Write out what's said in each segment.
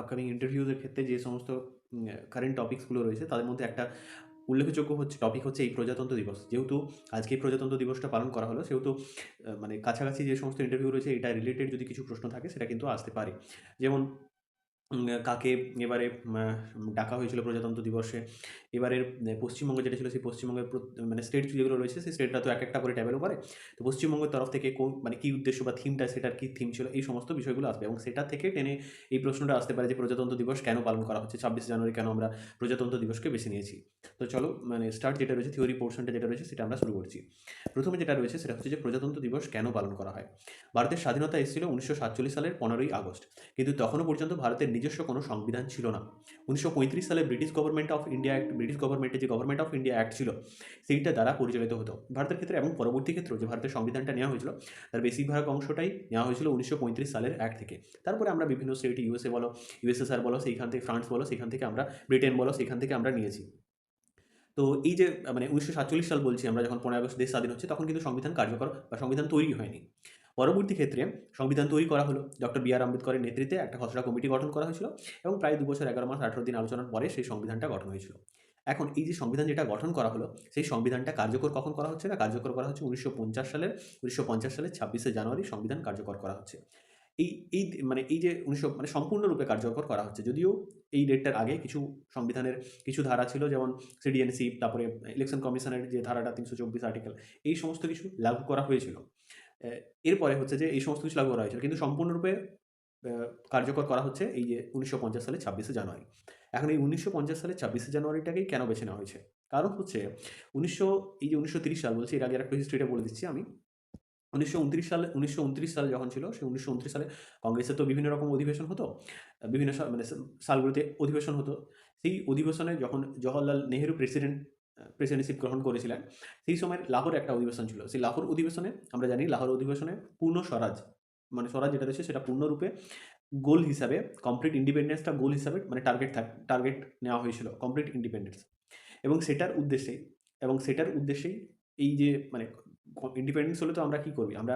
Upcoming ইন্টারভিউজের ক্ষেত্রে যে সমস্ত কারেন্ট টপিকসগুলো রয়েছে, তাদের মধ্যে একটা উল্লেখযোগ্য হচ্ছে টপিক হচ্ছে এই প্রজাতন্ত্র দিবস। যেহেতু আজকে প্রজাতন্ত্র দিবসটা পালন করা হলো, সেহেতু মানে কাছাকাছি যে সমস্ত ইন্টারভিউ রয়েছে, এটা রিলেটেড যদি কিছু প্রশ্ন থাকে, সেটা কিন্তু আসতে পারে। যেমন কাকে এবারে ডাকা হয়েছিল প্রজাতন্ত্র দিবসে। এবারের পশ্চিমবঙ্গ যেটা ছিল, সেই পশ্চিমবঙ্গের মানে স্টেট যেগুলো রয়েছে, সেই স্টেটটা তো এক একটা করে ট্যাবেলও করে তো পশ্চিমবঙ্গের তরফ থেকে কোন মানে কী উদ্দেশ্য বা থিমটা সেটার কী থিম ছিল, এই সমস্ত বিষয়গুলো আসবে। এবং সেটা থেকে টেনে এই প্রশ্নটা আসতে পারে যে প্রজাতন্ত্র দিবস কেন পালন করা হচ্ছে? ছাব্বিশে জানুয়ারি কেন আমরা প্রজাতন্ত্র দিবসকে বেছে নিয়েছি? তো চলো মানে স্টার্ট যেটা রয়েছে থিওরি পোর্শনটা যেটা রয়েছে, সেটা আমরা শুরু করছি। প্রথমে যেটা রয়েছে, সেটা হচ্ছে যে প্রজাতন্ত্র দিবস কেন পালন করা হয়? ভারতের স্বাধীনতা এসেছিল উনিশশো সাতচল্লিশ সালের পনেরোই আগস্ট। কিন্তু তখনও পর্যন্ত ভারতের নিজস্ব কোনো সংবিধান ছিল না। উনিশশো পঁয়ত্রিশ সালে British government of India act British গভর্নমেন্টের যে গভর্নমেন্ট অফ ইন্ডিয়া অ্যাক্ট ছিল, সেইটা দ্বারা পরিচালিত হতো। ভারতের ক্ষেত্রে এবং পরবর্তী ক্ষেত্রেও যে ভারতের সংবিধানটা নেওয়া হয়েছিল, তার বেশিরভাগ অংশটাই নেওয়া হয়েছিল উনিশশো পঁয়ত্রিশ সালের অ্যাক্ট থেকে। তারপরে আমরা বিভিন্ন স্টেট ইউএসএ বলো ইউএসএসআর বলো, সেইখান থেকে ফ্রান্স বলো সেখান থেকে আমরা ব্রিটেন বলো সেখান থেকে আমরা নিয়েছি। তো এই যে মানে উনিশশো সাতচল্লিশ সাল বলছি আমরা, যখন পনেরো আগস্ট দেশ স্বাধীন হচ্ছে, তখন কিন্তু সংবিধান কার্যকর বা সংবিধান তৈরি হয়নি। পরবর্তী ক্ষেত্রে সংবিধান তৈরি করা হলো। ডক্টর বি আর আম্বেদকরের নেতৃত্বে একটা খসড়া কমিটি গঠন করা হয়েছিল এবং প্রায় দু বছর এগারো মাস আঠারো দিন আলোচনার পরে সেই সংবিধানটা গঠন হয়েছিল। এখন এই যে সংবিধান যেটা গঠন করা হলো, সেই সংবিধানটা কার্যকর কখন করা হচ্ছে না? কার্যকর করা হচ্ছে উনিশশো পঞ্চাশ সালের, উনিশশো পঞ্চাশ সালের ছাব্বিশে জানুয়ারি সংবিধান কার্যকর করা হচ্ছে। এই এই মানে এই যে উনিশশো মানে সম্পূর্ণরূপে কার্যকর করা হচ্ছে, যদিও এই ডেটটার আগে কিছু সংবিধানের কিছু ধারা ছিল, যেমন সিডিএনসি, তারপরে ইলেকশন কমিশনের যে ধারাটা তিনশো চব্বিশ আর্টিকেল এই সমস্ত কিছু লাগু করা হয়েছিল। এরপরে হচ্ছে যে এই সমস্ত কিছু লাগু করা হয়েছিল। কিন্তু সম্পূর্ণরূপে কার্যকর করা হচ্ছে এই যে উনিশশো পঞ্চাশ সালে ছাব্বিশে জানুয়ারি। এখন এই উনিশশো পঞ্চাশ সালে ছাব্বিশে জানুয়ারিটাকেই কেন বেছে নেওয়া হয়েছে? কারণ হচ্ছে উনিশশো, এই যে উনিশশো তিরিশ সাল বলছি, এর আগে একটা হিস্ট্রিটা বলে দিচ্ছি আমি। উনিশশো উনত্রিশ সালে, উনিশশো উনত্রিশ সাল যখন ছিল, সেই উনিশশো উনত্রিশ সালে কংগ্রেসের তো বিভিন্ন রকম অধিবেশন হতো, বিভিন্ন মানে সালগুলোতে অধিবেশন হতো। সেই অধিবেশনে যখন জওহরলাল নেহেরু প্রেসিডেন্ট প্রেসিডেন্টশিপ গ্রহণ করেছিলেন, সেই সময় লাহোর একটা অধিবেশন ছিল। সেই লাহোর অধিবেশনে আমরা জানি লাহোর অধিবেশনে পূর্ণ স্বরাজ মানে স্বরাজ যেটা রয়েছে সেটা পূর্ণরূপে গোল হিসাবে কমপ্লিট ইন্ডিপেন্ডেন্সটা গোল হিসাবে মানে টার্গেট থাক টার্গেট নেওয়া হয়েছিল কমপ্লিট ইন্ডিপেন্ডেন্স এবং সেটার উদ্দেশ্যেই এবং সেটার উদ্দেশ্যেই এই যে মানে ইন্ডিপেন্ডেন্স হলে তো আমরা কী করবি? আমরা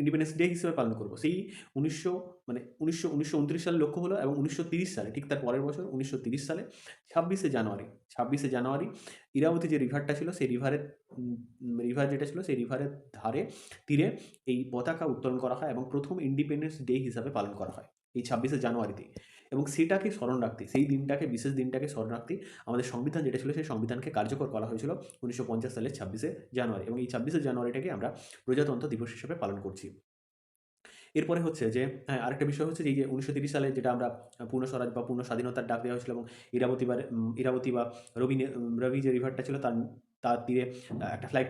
ইন্ডিপেন্ডেন্স ডে হিসেবে পালন করব। সেই উনিশশো মানে উনিশশো উনিশশো উনত্রিশ সালে লক্ষ্য হলো এবং উনিশশো তিরিশ সালে, ঠিক তার পরের বছর, উনিশশো তিরিশ সালে, ছাব্বিশে জানুয়ারি ছাব্বিশে জানুয়ারি ইরাবতী যে রিভারটা ছিল, সেই রিভারের রিভার যেটা ছিল, সেই রিভারের ধারে, তীরে এই পতাকা উত্তোলন করা হয় এবং প্রথম ইন্ডিপেন্ডেন্স ডে হিসাবে পালন করা হয়, এই ছাব্বিশে জানুয়ারিতে এবং সেটাকে স্মরণ রাখতে, সেই দিনটাকে, বিশেষ দিনটাকে স্মরণ রাখতে আমাদের সংবিধান যেটা ছিল, সেই সংবিধানকে কার্যকর করা হয়েছিল উনিশশো পঞ্চাশ সালের ছাব্বিশে জানুয়ারি এবং এই ছাব্বিশে জানুয়ারিটাকে আমরা প্রজাতন্ত্র দিবস হিসেবে পালন করছি। এরপরে হচ্ছে যে হ্যাঁ আরেকটা বিষয় হচ্ছে যে, এই যে উনিশশো সালে যেটা আমরা পূর্ণ স্বরাজ বা পূর্ণ স্বাধীনতার ডাক দেওয়া হয়েছিল এবং ইরাবতী বা ইরাবতী বা রবি রবি যে রিভারটা ছিল, তার তার তীরে একটা ফ্ল্যাগ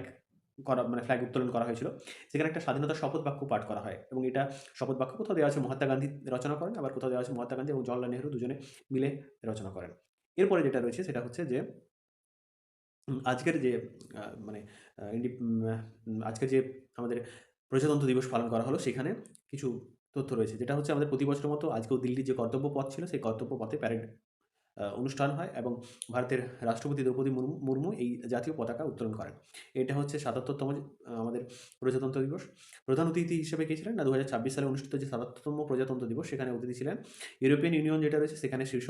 করা মানে ফ্ল্যাগ উত্তোলন করা হয়েছিল। সেখানে একটা স্বাধীনতার শপথ বাক্য পাঠ করা হয় এবং এটা শপথ বাক্য কোথাও দেওয়া আছে মহাত্মা গান্ধী রচনা করেন, আবার কোথাও দেওয়া আছে মহাত্মা গান্ধী এবং জওয়াহরলাল নেহরু দুজনে মিলে রচনা করেন। এরপরে যেটা রয়েছে সেটা হচ্ছে যে আজকের যে মানে আজকের যে আমাদের প্রজাতন্ত্র দিবস পালন করা হলো, সেখানে কিছু তথ্য রয়েছে। যেটা হচ্ছে আমাদের প্রতি বছরের মতো আজকেও দিল্লির যে কর্তব্য পথ ছিল, সেই কর্তব্য পথে প্যারেড অনুষ্ঠান হয় এবং ভারতের রাষ্ট্রপতি দ্রৌপদী মুর্মু মুর্মু এই জাতীয় পতাকা উত্তোলন করেন। এটা হচ্ছে সাতাত্তরতম আমাদের প্রজাতন্ত্র দিবস। প্রধান অতিথি হিসেবে কে ছিলেন না? দু সালে অনুষ্ঠিত যে সাতাত্তরতম প্রজাতন্ত্র দিবস, সেখানে অতিথি ছিলেন ইউরোপিয়ান ইউনিয়ন যেটা রয়েছে, সেখানে শীর্ষ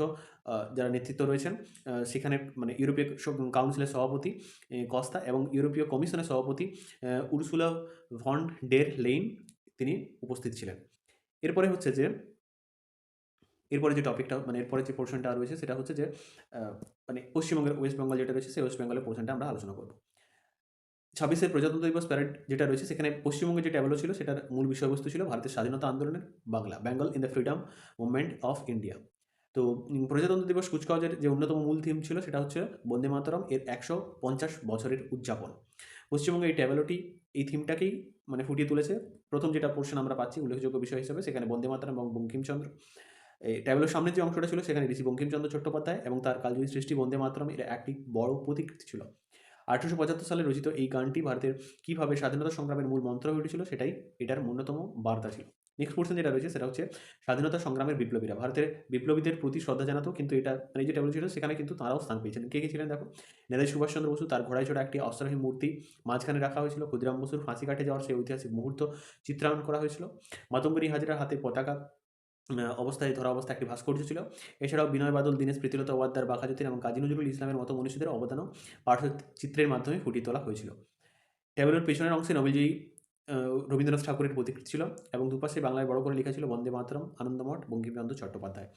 যারা নেতৃত্ব রয়েছেন সেখানে মানে ইউরোপীয় কাউন্সিলের সভাপতি কস্তা এবং ইউরোপীয় কমিশনের সভাপতি উর্সুলা ভন ডের লেইন তিনি উপস্থিত ছিলেন। এরপরে হচ্ছে যে এরপরে যে টপিকটা মানে এরপরে যে পোর্শনটা রয়েছে, সেটা হচ্ছে যে মানে পশ্চিমবঙ্গের ওয়েস্ট বেঙ্গল যেটা রয়েছে, সেই ওয়েস্ট বেঙ্গলের পোর্শনটা আমরা আলোচনা করব। ছাব্বিশের প্রজাতন্ত্র দিবস প্যারেড যেটা রয়েছে, সেখানে পশ্চিমবঙ্গে যে ট্যাবলো ছিল, সেটার মূল বিষয়বস্তু ছিল ভারতের স্বাধীনতা আন্দোলনের Bangla Bengal in the freedom movement of India তো প্রজাতন্ত্র দিবস কুচকাওয়াজের যে অন্যতম মূল থিম ছিল, সেটা হচ্ছে বন্দে মাতরম এর একশো পঞ্চাশ বছরের উদযাপন। পশ্চিমবঙ্গে এই ট্যাবলোটি এই থিমটাকেই মানে ফুটিয়ে তুলেছে। প্রথম যেটা পোর্শন আমরা পাচ্ছি, উল্লেখযোগ্য বিষয় হিসেবে, সেখানে বন্দে মাতরম এবং বঙ্কিমচন্দ্র। এই ট্যাবলোর সামনে যে অংশটা ছিল, সেখানে ঋষি বঙ্কিমচন্দ্র চট্টোপাধ্যায় এবং তার কালজয়ী সৃষ্টি বন্দে মাতরম, এর একটি বড় প্রতিকৃতি ছিল। আঠারোশো পঁচাত্তর সালে রচিত এই গানটি ভারতের কীভাবে স্বাধীনতা সংগ্রামের মূল মন্ত্র হয়ে উঠেছিল, সেটাই এটার অন্যতম বার্তা ছিল। নেক্সট পোর্শন যেটা রয়েছে, সেটা হচ্ছে স্বাধীনতা সংগ্রামের বিপ্লবীরা। ভারতের বিপ্লবীদের প্রতি শ্রদ্ধা জানাতো, কিন্তু এটা মানে যে টেবিল ছিল, সেখানে কিন্তু তারাও স্থান পেয়েছিলেন কে কে ছিলেন দেখো? নেতাজি সুভাষচন্দ্র বসু, তার ঘোড়ায় চড়া একটি অস্ত্রহীন মূর্তি, মাঝখানে রাখা হয়েছিল। ক্ষুদিরাম বসুর ফাঁসি কাটে যাওয়ার সেই ঐতিহাসিক মুহূর্ত চিত্রায়ন করা হয়েছিল। মাতঙ্গিনী হাজরার হাতে পতাকা অবস্থায় ধরা অবস্থা একটি ভাস্কর্য ছিল। এছাড়াও বিনয় বাদল, দীনেশ প্রীতিলতা, ওয়াদ্দার বাঘাযতীন এবং কাজী নজরুল ইসলামের মতো মনীষীদের অবদানও পাঠচিত্রের মাধ্যমে ফুটিয়ে তোলা হয়েছিল। টেবিলের পেছনের অংশে নবীজি রবীন্দ্রনাথ ঠাকুরের প্রতিকৃতি ছিল এবং দুপাশে বাংলায় বড় করে লেখা ছিল বন্দে মাতরম আনন্দমঠ বঙ্কিমচন্দ্র চট্টোপাধ্যায়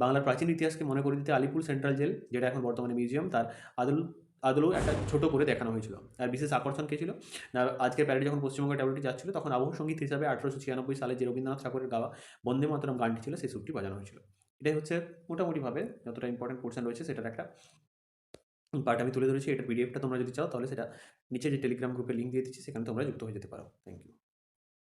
বাংলার প্রাচীন ইতিহাসকে মনে করে দিতে আলিপুর সেন্ট্রাল জেল, যেটা এখন বর্তমানে মিউজিয়াম, তার আদল আদলেও একটা ছোট করে দেখানো হয়েছিল। আর বিশেষ আকর্ষণ কে ছিল? না, আজকের প্যারেডে যখন পশ্চিমবঙ্গের ট্যাবলেটি যাচ্ছিল, তখন আবহ সংগীত হিসাবে আঠারোশো ছিয়ানব্বই সালে যে রবীন্দ্রনাথ ঠাকুরের গাওয়া বন্দে মাতরম গানটি ছিল, সেই সুরটি বাজানো হয়েছিল। এটাই হচ্ছে মোটামুটিভাবে যতটা ইম্পর্টেন্ট পোর্শন রয়েছে সেটার একটা পার্ট আমি তুলে ধরেছি। এটার পিডিএফটা তোমরা যদি চাও, তাহলে সেটা নিচে যে টেলিগ্রাম গ্রুপের লিঙ্ক দিয়ে দিচ্ছি, সেখানে তোমরা যুক্ত হয়ে যেতে পারো। Thank you